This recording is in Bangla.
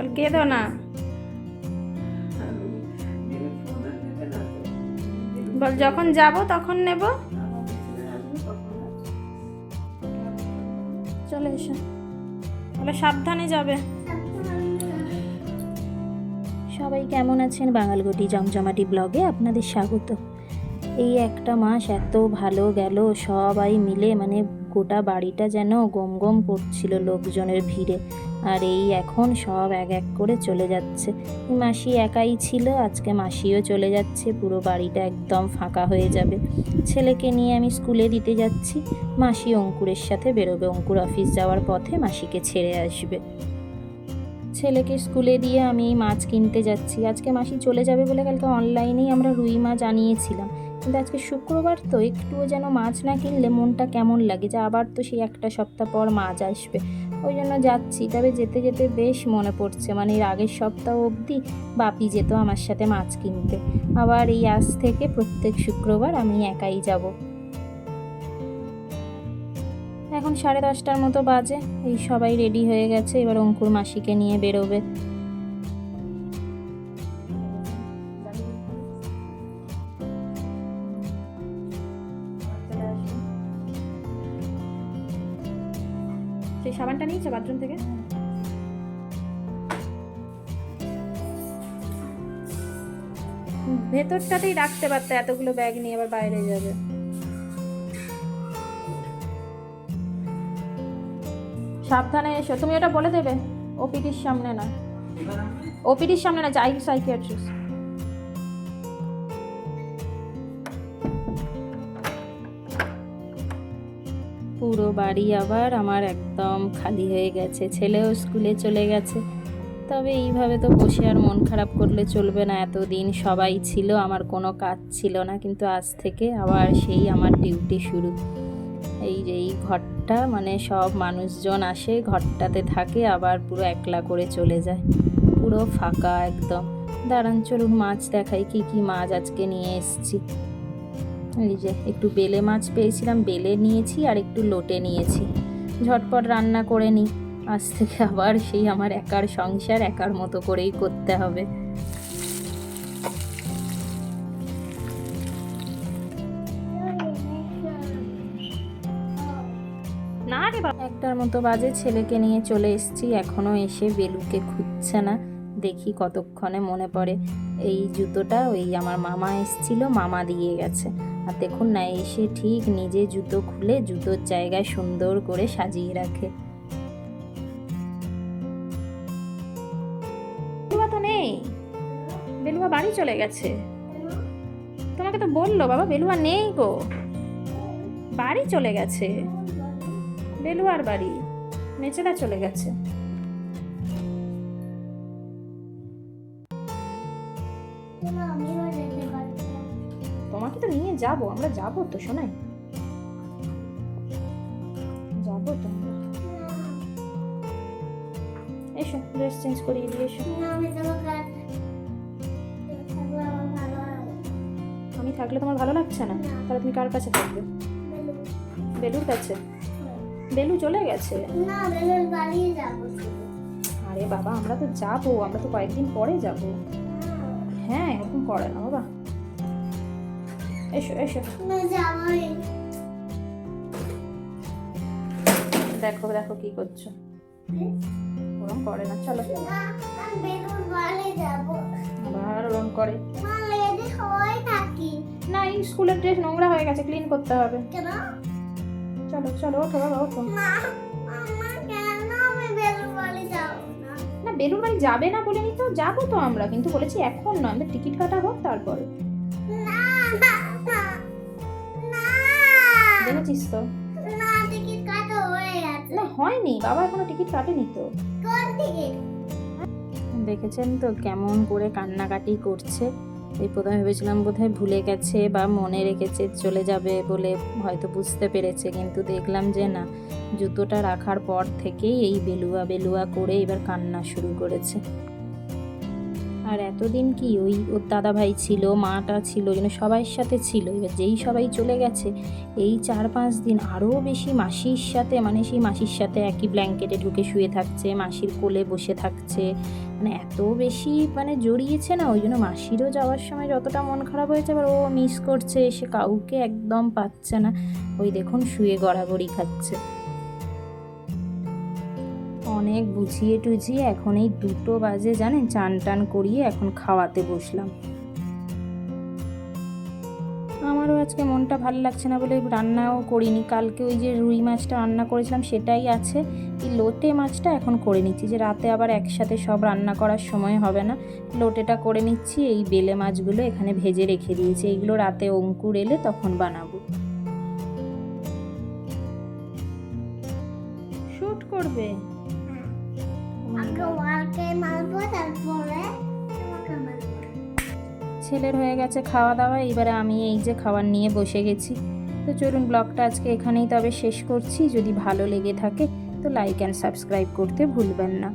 বল না বল, যখন যাব তখন নেব। চলে এসো। বলে সাবধানে যাবে। সবাই কেমন আছেন? বাঙালগটি জমজমাটি ব্লগে আপনাদের স্বাগত। এই একটা মাস এত ভালো গেল, সবাই মিলে মানে গোটা বাড়িটা যেন গম গম করছিল লোকজনের ভিড়ে। আর এই এখন সব এক এক করে চলে যাচ্ছে। মাসি একাই ছিল, আজকে মাসিও চলে যাচ্ছে, পুরো বাড়িটা একদম ফাঁকা হয়ে যাবে। ছেলেকে নিয়ে আমি স্কুলে দিতে যাচ্ছি, মাসি অঙ্কুরের সাথে বেরোবে, অঙ্কুর অফিস যাওয়ার পথে মাসিকে ছেড়ে আসবে। ছেলেকে স্কুলে দিয়ে আমি মাছ কিনতে যাচ্ছি। আজকে মাসি চলে যাবে বলে কালকে অনলাইনেই আমরা রুই মাছ আনিয়েছিলাম। কিন্তু আজকে শুক্রবার তো, একটুও যেন মাছ না কিনলে মনটা কেমন লাগে যে আবার তো সেই একটা সপ্তাহ পর মাছ আসবে। ওই জন্য যাচ্ছি। তবে যেতে যেতে বেশ মনে পড়ছে। মানে এর আগের সপ্তাহ অবধি বাপি যেত আমার সাথে মাছ কিনতে। আবার এই আজ থেকে প্রত্যেক শুক্রবার আমি একাই যাব। এখন সাড়ে দশটার মতো বাজে। এই সবাই রেডি হয়ে গেছে। এবার অঙ্কুর মাসিকে নিয়ে বেরোবে। সেই সাবানটা নিয়েছো বাথরুম থেকে। ভেতরটাতেই রাখতে পারতে এতগুলো ব্যাগ নিয়ে আবার বাইরে যাবে। সাবধানে এসো। তুমি ওটা বলে দেবে। ওপিডির সামনে না ওপিডির সামনে না যাই সাইকিয়াট্রিস্ট। পুরো বাড়ি আবার আমার একদম খালি হয়ে গেছে। ছেলেও স্কুলে চলে গেছে। তবে এইভাবে তো বসে আর মন খারাপ করলে চলবে না। এতদিন সবাই ছিল, আমার কোনো কাজ ছিল না। কিন্তু আজ থেকে আবার সেই আমার ডিউটি শুরু। এই যে এই ঘরটা মানে সব মানুষজন আসে, ঘরটাতে থাকে, আবার পুরো একলা করে চলে যায়। পুরো ফাঁকা একদম। দাঁড়ান চলুন মাছ দেখাই কি কি মাছ আজকে নিয়ে এসেছি। এই যে একটু বেলে মাছ পেয়েছিলাম বেলে নিয়েছি আর একটু লোটে নিয়েছি। ঝটপট রান্না করে নিই। আজ থেকে আবার সেই আমার একার সংসার একার মতো করেই করতে হবে। না রে বাবা। একটার মতো বাজে ছেলেকে নিয়ে চলে এসেছি। এখনও এসে বেলুকে খুঁজছে না। দেখি কতক্ষণে মনে পড়ে। এই জুতোটা ওই আমার মামা এসছিল মামা দিয়ে গেছে। আর দেখুন না, এসে ঠিক নিজে জুতো খুলে জুতোর জায়গায় সুন্দর করে সাজিয়ে রাখে। বেলুয়া তো নেই। বেলুয়া বাড়ি চলে গেছে। তোমাকে তো বলল, বাবা, বেলুয়া নেই গো। বাড়ি চলে গেছে। বেলুয়ার বাড়ি। নেচেদা চলে গেছে। তোমাকে তো নিয়ে যাব আমরা যাব তো শোনাই যাব তো। এসো ড্রেস চেঞ্জ করিয়ে দিয়ে এসো। আমি থাকলে তোমার ভালো লাগছে না? তাহলে তুমি কার কাছে থাকবে? বেলুর কাছে? বেলু চলে গেছে? আরে বাবা আমরা তো যাব আমরা তো কয়েকদিন পরে যাব। হ্যাঁ এরকম করে না বাবা। এসো এসো। দেখো দেখো কি করছ। ওরম করে না চলো। আবার ওরম করে। না এই স্কুলের ড্রেস নোংরা হয়ে গেছে ক্লিন করতে হবে। চলো চলো ওঠো বাবা ওঠো। না? বেলুর বাড়ি যাবে না বলিনি তো যাব তো আমরা। কিন্তু বলেছি এখন নয় আমাদের টিকিট কাটা হোক তারপরে। দেখেছিস তো? না হয়নি। বাবা এখনও টিকিট কাটেনি তো। দেখেছেন তো কেমন করে কান্নাকাটি করছে? এই প্রথমে ভেবেছিলাম বোধহয় ভুলে গেছে বা মনে রেখেছে চলে যাবে বলে হয়তো বুঝতে পেরেছে কিন্তু দেখলাম যে না জুতোটা রাখার পর থেকেই এই বেলুয়া বেলুয়া করে এবার কান্না শুরু করেছে। আর এতদিন কি ওই ওর দাদা ভাই ছিল, মাটা ছিল, যেন সবাই সাথে ছিল, এবার যেই সবাই চলে গেছে, এই চার পাঁচ দিন আরও বেশি মাসির সাথে মানে সেই মাসির সাথে একই ব্ল্যাঙ্কেটে ঢুকে শুয়ে থাকছে, মাসির কোলে বসে থাকছে মানে এত বেশি মানে জড়িয়েছে না, ওই জন্য মাসিরও যাওয়ার সময় যতটা মন খারাপ হয়েছে এবার ও মিস করছে এসে কাউকে একদম পাচ্ছে না, ওই দেখুন শুয়ে গড়াগড়ি খাচ্ছে। অনেক বুঝিয়ে টুঝিয়ে এখন এই দুটো বাজে জানেন চান টান করিয়ে এখন খাওয়াতে বসলাম। আমারও আজকে মনটা ভালো লাগছে না বলে রান্নাও করিনি। কালকে ওই যে রুই মাছটা রান্না করেছিলাম সেটাই আছে। এই লোটে মাছটা এখন করে নিচ্ছি যে রাতে আবার একসাথে সব রান্না করার সময় হবে না। লোটেটা করে নিচ্ছি, এই বেলে মাছগুলো এখানে ভেজে রেখে দিয়েছি। এইগুলো রাতে অঙ্কুর এলে তখন বানাবো। শুট করবে। ছেলের হয়ে গেছে খাওয়া দাওয়া এবারে আমি এই যে খাবার নিয়ে বসে গেছি। তো চলুন ব্লগটা আজকে এখানেই তবে শেষ করছি। যদি ভালো লেগে থাকে, তো লাইক অ্যান্ড সাবস্ক্রাইব করতে ভুলবেন না।